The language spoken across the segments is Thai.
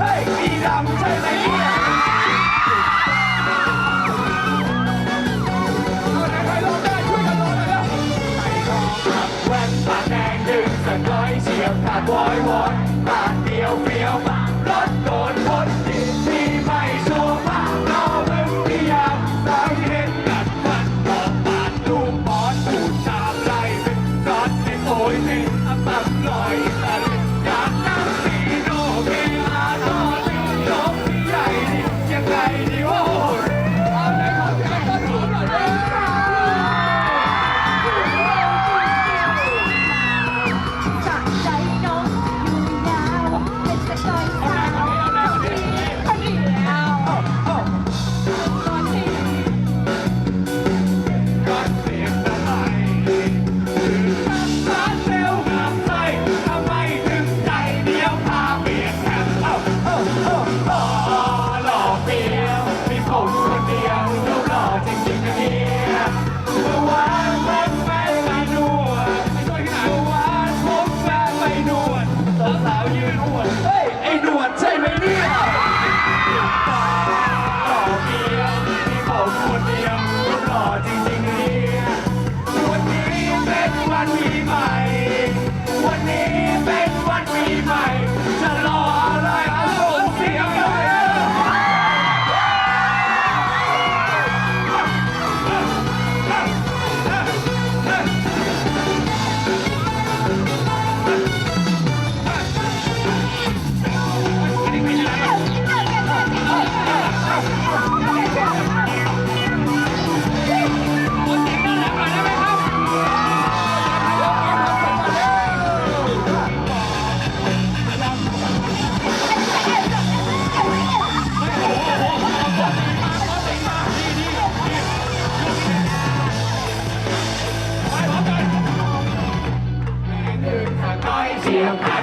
เอ้ดำใช่ไหมเนี่ยใครร้องได้ช่ยกันร้ยนะใครร้องครับว่นตาแดงดึงสักร้อยเฉียบขาดวอยวอนปากเดียวเปรี้ยวรถโดน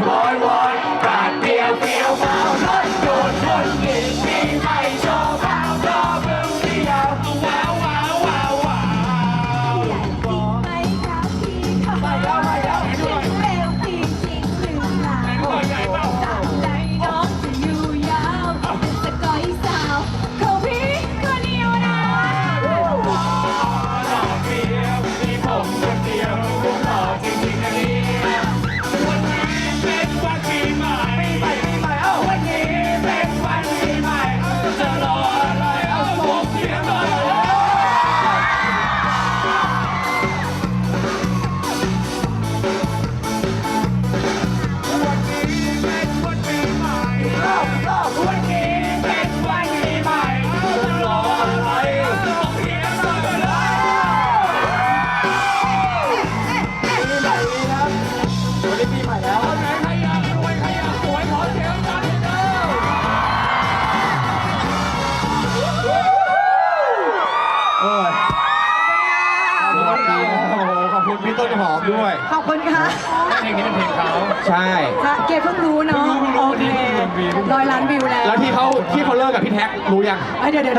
boy, ร้อโอ้ยโอ้โหขอบคุณพี่ต้นหอมด้วย ขอบคุณค่ะเพลงนี้เป็นเพลงเขาใช่เกดเพิ่งรู้เนาะโอเคร้ยล้านวิวแล้วแล้วที่เขาที่เขาเลิกกับพี่แท็กรู้ยังเดี๋ยวเดี๋ยว